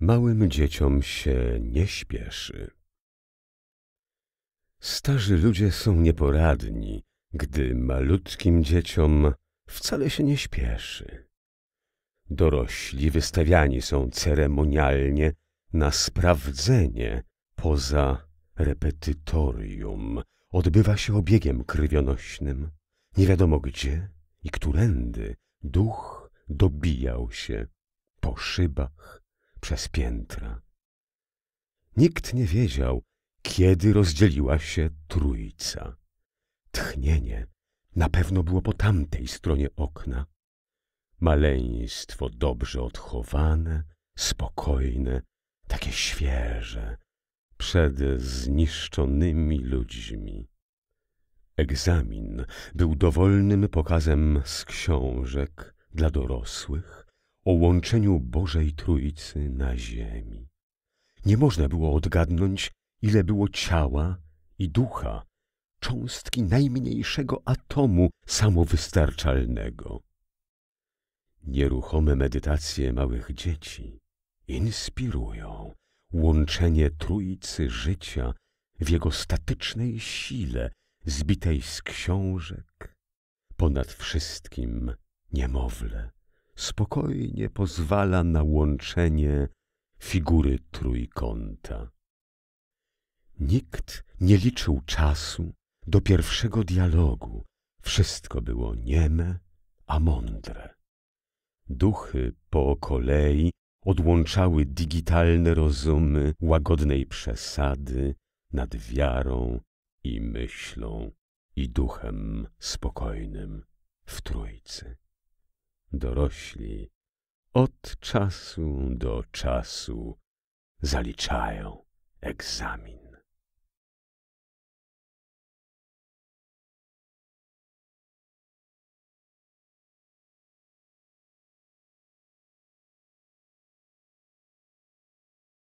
Małym dzieciom się nie śpieszy. Starzy ludzie są nieporadni, gdy malutkim dzieciom wcale się nie śpieszy. Dorośli wystawiani są ceremonialnie na sprawdzenie poza repetytorium. Odbywa się obiegiem krwionośnym. Nie wiadomo gdzie i którędy duch dobijał się po szybach, przez piętra. Nikt nie wiedział, kiedy rozdzieliła się trójca. Tchnienie na pewno było po tamtej stronie okna. Maleństwo dobrze odchowane, spokojne, takie świeże, przed zniszczonymi ludźmi. Egzamin był dowolnym pokazem z książek dla dorosłych o łączeniu Bożej Trójcy na ziemi. Nie można było odgadnąć, ile było ciała i ducha, cząstki najmniejszego atomu samowystarczalnego. Nieruchome medytacje małych dzieci inspirują łączenie trójcy życia w jego statycznej sile, zbitej z książek, ponad wszystkim niemowlę spokojnie pozwala na łączenie figury trójkąta. Nikt nie liczył czasu do pierwszego dialogu. Wszystko było nieme, a mądre. Duchy po kolei odłączały digitalne rozumy łagodnej przesady nad wiarą i myślą i duchem spokojnym w Trójcy. Dorośli od czasu do czasu zaliczają egzamin.